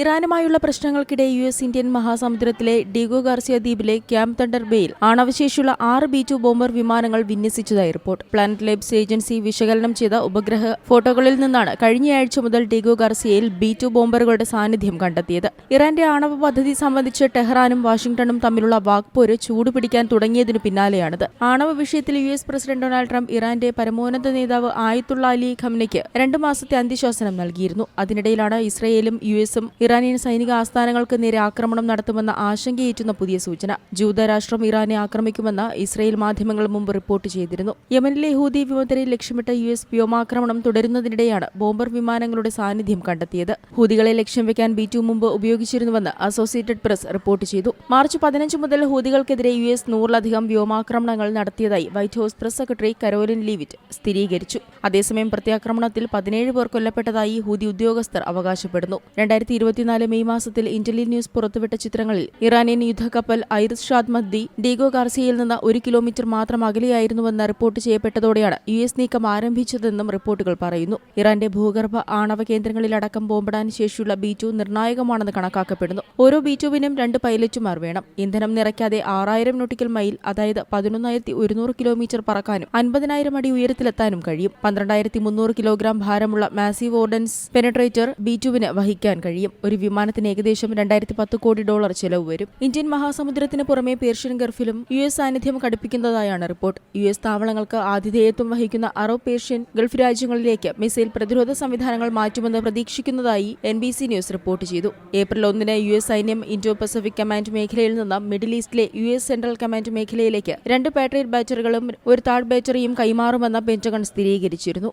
ഇറാനുമായുള്ള പ്രശ്നങ്ങൾക്കിടെ U S Indian മഹാസമുദ്രത്തിലെ Diego Garcia ദ്വീപിലെ ക്യാമ്പ് തണ്ടർ ബേയിൽ ആണവശേഷിയുള്ള ആറ് ബി ടു ബോംബർ വിമാനങ്ങൾ വിന്യസിച്ചതായി റിപ്പോർട്ട്. പ്ലാനറ്റ് ലേബ്സ് ഏജൻസി വിശകലനം ചെയ്ത ഉപഗ്രഹ ഫോട്ടോകളിൽ നിന്നാണ് കഴിഞ്ഞയാഴ്ച മുതൽ ഡിഗോ ഗാർസിയയിൽ ബി ടു ബോംബറുകളുടെ സാന്നിധ്യം കണ്ടെത്തിയത്. ഇറാന്റെ ആണവ പദ്ധതി സംബന്ധിച്ച് ടെഹ്റാനും വാഷിംഗ്ടണും തമ്മിലുള്ള വാക്പോര് ചൂടുപിടിക്കാൻ തുടങ്ങിയതിനു പിന്നാലെയാണിത്. ആണവ വിഷയത്തിൽ U S president Donald Trump ഇറാന്റെ പരമോന്നത നേതാവ് ആയത്തുള്ള അലി ഖംനയ്ക്ക് രണ്ട് മാസത്തെ അന്ത്യശാസനം നൽകിയിരുന്നു. അതിനിടയിലാണ് ഇസ്രയേലും യു എസും ഇറാനിയൻ സൈനിക ആസ്ഥാനങ്ങൾക്ക് നേരെ ആക്രമണം നടത്തുമെന്ന ആശങ്കയേറ്റുന്ന പുതിയ സൂചന. ജൂതരാഷ്ട്രം ഇറാനെ ആക്രമിക്കുമെന്ന് ഇസ്രയേൽ മാധ്യമങ്ങൾ മുമ്പ് റിപ്പോർട്ട് ചെയ്തിരുന്നു. യമനിലെ ഹൂതി വിമതരെ ലക്ഷ്യമിട്ട യു എസ് വ്യോമാക്രമണം തുടരുന്നതിനിടെയാണ് ബോംബർ വിമാനങ്ങളുടെ സാന്നിധ്യം കണ്ടെത്തിയത്. ഹൂദികളെ ലക്ഷ്യം വെക്കാൻ ബി ടു മുമ്പ് ഉപയോഗിച്ചിരുന്നുവെന്ന് അസോസിയേറ്റഡ് പ്രസ് റിപ്പോർട്ട് ചെയ്തു. മാർച്ച് പതിനഞ്ച് മുതൽ ഹൂദികൾക്കെതിരെ യു എസ് നൂറിലധികം വ്യോമാക്രമണങ്ങൾ നടത്തിയതായി White House press secretary Karoline Leavitt സ്ഥിരീകരിച്ചു. അതേസമയം പ്രത്യാക്രമണത്തിൽ പതിനേഴ് പേർ കൊല്ലപ്പെട്ടതായി ഹൂദി ഉദ്യോഗസ്ഥർ അവകാശപ്പെടുന്നു. രണ്ടായിരത്തി ഇരുപത്തിനാല് മെയ് മാസത്തിൽ ഇന്റലിൽ ന്യൂസ് പുറത്തുവിട്ട ചിത്രങ്ങളിൽ ഇറാനിയൻ യുദ്ധക്കപ്പൽ ഐറിസ് ഷാദ് മദ്ദി ഡീഗോ ഗാർസിയയിൽ നിന്ന് ഒരു കിലോമീറ്റർ മാത്രം അകലെയായിരുന്നുവെന്ന് റിപ്പോർട്ട് ചെയ്യപ്പെട്ടതോടെയാണ് യു എസ് നീക്കം ആരംഭിച്ചതെന്നും റിപ്പോർട്ടുകൾ പറയുന്നു. ഇറാന്റെ ഭൂഗർഭ ആണവ കേന്ദ്രങ്ങളിലടക്കം ബോംബിടാൻ ശേഷിയുള്ള ബി ടു നിർണായകമാണെന്ന് കണക്കാക്കപ്പെടുന്നു. ഓരോ ബി ടുവിനും രണ്ട് പൈലറ്റുമാർ വേണം. ഇന്ധനം നിറയ്ക്കാതെ ആറായിരം നോട്ടിക്കൽ മൈൽ അതായത് പതിനൊന്നായിരത്തി ഒരുന്നൂറ് കിലോമീറ്റർ പറക്കാനും അൻപതിനായിരം അടി ഉയരത്തിലെത്താനും കഴിയും. പന്ത്രണ്ടായിരത്തി മുന്നൂറ് കിലോഗ്രാം ഭാരമുള്ള മാസീവ് ഓർഡൻസ് പെനട്രേറ്റർ ബി ടുവിന് വഹിക്കാൻ കഴിയും. ഒരു വിമാനത്തിന് ഏകദേശം രണ്ടായിരത്തി പത്ത് കോടി ഡോളർ ചെലവ് വരും. ഇന്ത്യൻ മഹാസമുദ്രത്തിന് പുറമെ പേർഷ്യൻ ഗൾഫിലും യു എസ് സാന്നിധ്യം കടുപ്പിക്കുന്നതായാണ് റിപ്പോർട്ട്. യു എസ് താവളങ്ങൾക്ക് ആതിഥേയത്വം വഹിക്കുന്ന അറബ് പേർഷ്യൻ ഗൾഫ് രാജ്യങ്ങളിലേക്ക് മിസൈൽ പ്രതിരോധ സംവിധാനങ്ങൾ മാറ്റുമെന്ന് പ്രതീക്ഷിക്കുന്നതായി N B C news report ചെയ്തു. ഏപ്രിൽ ഒന്നിന് യു എസ് സൈന്യം ഇൻഡോ പസഫിക് കമാൻഡ് മേഖലയിൽ നിന്ന് മിഡിൽ ഈസ്റ്റിലെ യു എസ് സെൻട്രൽ കമാൻഡ് മേഖലയിലേക്ക് രണ്ട് പാട്രിയറ്റ് ബാറ്ററികളും ഒരു താഡ് ബാറ്ററിയും കൈമാറുമെന്ന് പെന്റഗൺ സ്ഥിരീകരിച്ചിരുന്നു.